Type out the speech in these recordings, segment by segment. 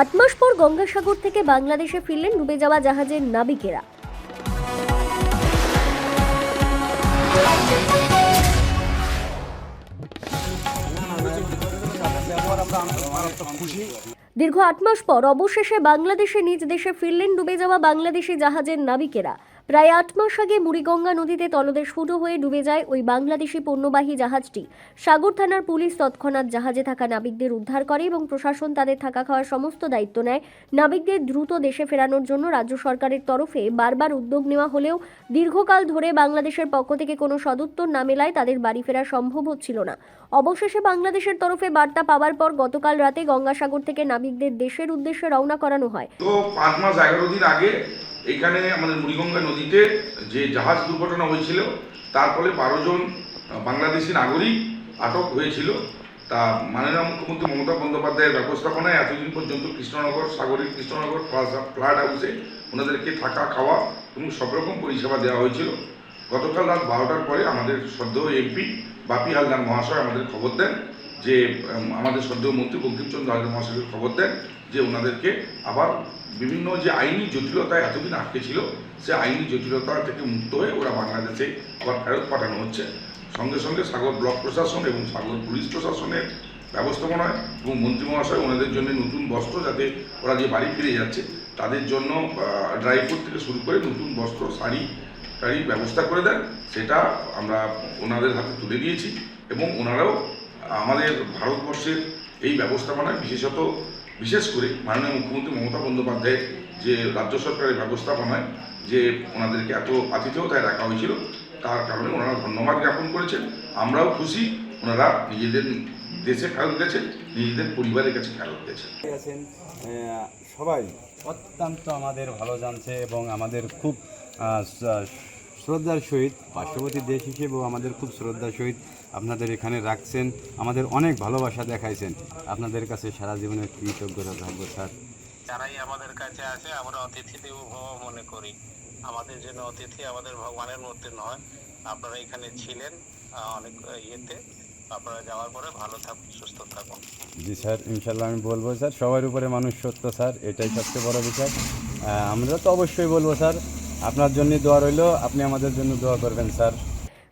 আট মাস পর গঙ্গাসাগর থেকে বাংলাদেশে ফিরলেন ডুবে যাওয়া জাহাজের নাবিকেরা। দীর্ঘ আট মাস পর অবশেষে বাংলাদেশে নিজ দেশে ফিরলেন ডুবে যাওয়া বাংলাদেশি জাহাজের নাবিকেরা। প্রায় আট মাস আগে মুড়িগঙ্গা নদীতে তলদেশ ফুটো হয়ে ডুবে যায় ওই বাংলাদেশি পণ্যবাহী জাহাজটি। সাগর থানার পুলিশ তৎক্ষণাৎ জাহাজে থাকা নাবিকদের উদ্ধার করে এবং প্রশাসন তাদের থাকা খাওয়ার সমস্ত দায়িত্ব নেয়। নাবিকদের দ্রুত দেশে ফেরানোর জন্য রাজ্য সরকারের তরফে বারবার উদ্যোগ নেওয়া হলেও দীর্ঘকাল ধরে বাংলাদেশের পক্ষ থেকে কোনো সদুত্তর না মেলায় তাদের বাড়ি ফেরা সম্ভব হচ্ছিল না। অবশেষে বাংলাদেশের তরফে বার্তা পাওয়ার পর গতকাল রাতে গঙ্গাসাগর থেকে নাবিকদের দেশের উদ্দেশ্যে রওনা করানো হয়। তো পাঁচ মাস এগারো দিন আগে এখানে আমাদের মুড়িগঙ্গা নদীতে যে জাহাজ দুর্ঘটনা হয়েছিল, তার ফলে বারো জন বাংলাদেশি নাগরিক আটক হয়েছিল। তা মাননীয় মুখ্যমন্ত্রী মমতা বন্দ্যোপাধ্যায়ের ব্যবস্থাপনায় এতদিন পর্যন্ত কৃষ্ণনগর, সাগরের কৃষ্ণনগর ফ্লাড হাউসে ওনাদেরকে থাকা, খাওয়া এবং সব রকম পরিষেবা দেওয়া হয়েছিল। গতকাল রাত বারোটার পরে আমাদের সদ্য এমপি বাপি হালদার মহাশয় আমাদের খবর দেন। যে আমাদের সদ্য মন্ত্রী বঙ্কিমচন্দ্র হালদার মহাশয়কে খবর দেন যে ওনাদেরকে আবার বিভিন্ন যে আইনি জটিলতায় এতদিন আটকে ছিল, সে আইনি জটিলতা থেকে মুক্ত হয়ে ওরা বাংলাদেশে আবার ফেরত পাঠানো হচ্ছে। সঙ্গে সঙ্গে সাগর ব্লক প্রশাসন এবং সাগর পুলিশ প্রশাসনের ব্যবস্থাপনায় এবং মন্ত্রী মহাশয় ওনাদের জন্য নতুন বস্ত্র যাতে ওরা যে বাড়ি ফিরে যাচ্ছে, তাদের জন্য ড্রাই ফ্রুট থেকে শুরু করে নতুন বস্ত্র, শাড়ি টাড়ির ব্যবস্থা করে দেন। সেটা আমরা ওনাদের হাতে তুলে দিয়েছি এবং ওনারাও আমাদের ভারতবর্ষের এই ব্যবস্থাপনায় বিশেষত বিশেষ করে মাননীয় মুখ্যমন্ত্রী মমতা বন্দ্যোপাধ্যায়ের যে রাজ্য সরকারের ব্যবস্থাপনায় যে ওনাদেরকে এত আতিথেয়তায় রাখা হয়েছিল তার কারণে ওনারা ধন্যবাদ জ্ঞাপন করেছেন। আমরাও খুশি ওনারা নিজেদের দেশে ফেরত গেছেন নিজেদের পরিবারের কাছে ফেরত গেছেন। সবাই। অত্যন্ত আমাদের ভালো জানছে এবং আমাদের খুব শ্রদ্ধার সহিত পার্শ্ববর্তী দেশ হিসেবেও আমাদের খুব শ্রদ্ধার সহিত আপনাদের এখানে রাখছেন আমাদের অনেক ভালোবাসা দেখাইছেন। আপনাদের কাছে সারা জীবনের কৃতজ্ঞতা থাকব স্যার। যারাই আমাদের কাছে আছে আমরা অতিথি দেব ভব মনে করি। আমাদের জন্য অতিথি আমাদের ভগবানের মধ্যে নয়। আপনারা এখানে ছিলেন অনেক ইয়েতে। আপনারা যাওয়ার পরে ভালো থাকুন সুস্থ থাকুন। জি স্যার ইনশাল্লাহ আমি বলব স্যার সবার উপরে মানুষ সত্য স্যার এটাই সবচেয়ে বড় বিষয়। আমরা তো অবশ্যই বলব স্যার আপনার জন্য দোয়া রইল আপনি আমাদের জন্য দোয়া করবেন স্যার।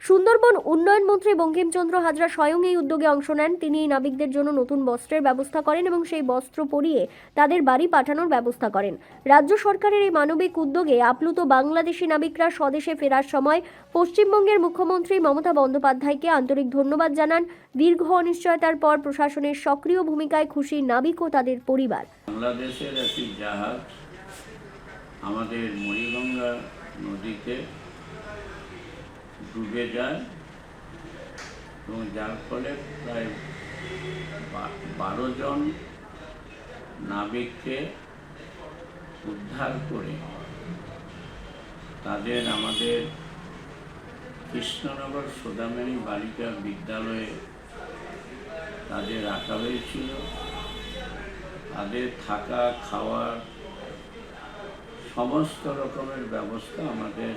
সুন্দরবন উন্নয়ন মন্ত্রী বঙ্কিমচন্দ্র হাজরা স্বয়ং এই উদ্যোগে অংশ নেন। তিনি এই নাবিকদের জন্য নতুন বস্ত্রের ব্যবস্থা করেন এবং সেই বস্ত্র পরিয়ে তাদের বাড়ি পাঠানোর ব্যবস্থা করেন। রাজ্য সরকারের এই মানবিক উদ্যোগে আপ্লুত বাংলাদেশি নাবিকরা স্বদেশে ফেরার সময় পশ্চিমবঙ্গের মুখ্যমন্ত্রী মমতা বন্দ্যোপাধ্যায়কে আন্তরিক ধন্যবাদ জানান। দীর্ঘ অনিশ্চয়তার পর প্রশাসনের সক্রিয় ভূমিকায় খুশি নাবিক ও তাদের পরিবার। বাংলাদেশের একটি জাহাজ আমাদের মুড়িগঙ্গা নদীতে ডুবে যায় এবং যার ফলে প্রায় বারো জন নাবিককে উদ্ধার করে তাদের আমাদের কৃষ্ণনগর সোদামেরি বালিকা বিদ্যালয়ে তাদের রাখা হয়েছিল। তাদের থাকা, খাওয়ার সমস্ত রকমের ব্যবস্থা আমাদের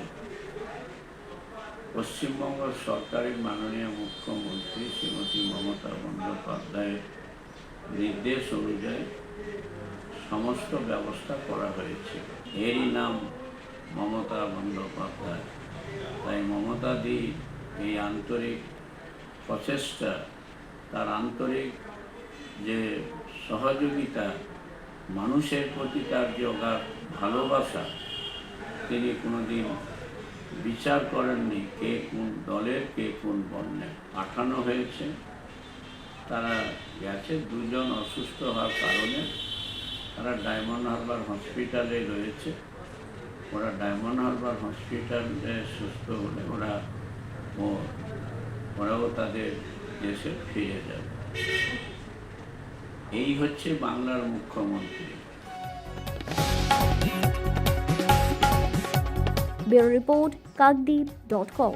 পশ্চিমবঙ্গ সরকারের মাননীয় মুখ্যমন্ত্রী শ্রীমতী মমতা বন্দ্যোপাধ্যায়ের নির্দেশ অনুযায়ী সমস্ত ব্যবস্থা করা হয়েছে। এরই নাম মমতা বন্দ্যোপাধ্যায়। তাই মমতা দি এই আন্তরিক প্রচেষ্টা, তার আন্তরিক যে সহযোগিতা, মানুষের প্রতি তার যে ভালোবাসা, তিনি কোনোদিন বিচার করেননি কে কোন দলের, কে কোন বর্ণে পাঠানো হয়েছে। তারা গেছে, দুজন অসুস্থ হওয়ার কারণে তারা ডায়মন্ড হারবার হসপিটালে রয়েছে। ওরা ডায়মন্ড হারবার হসপিটালে সুস্থ হলে ওরা ও- ওরাও তাদের দেশে ফিরে যাবে। এই হচ্ছে বাংলার মুখ্যমন্ত্রী। Bureau report Kakdwip dot com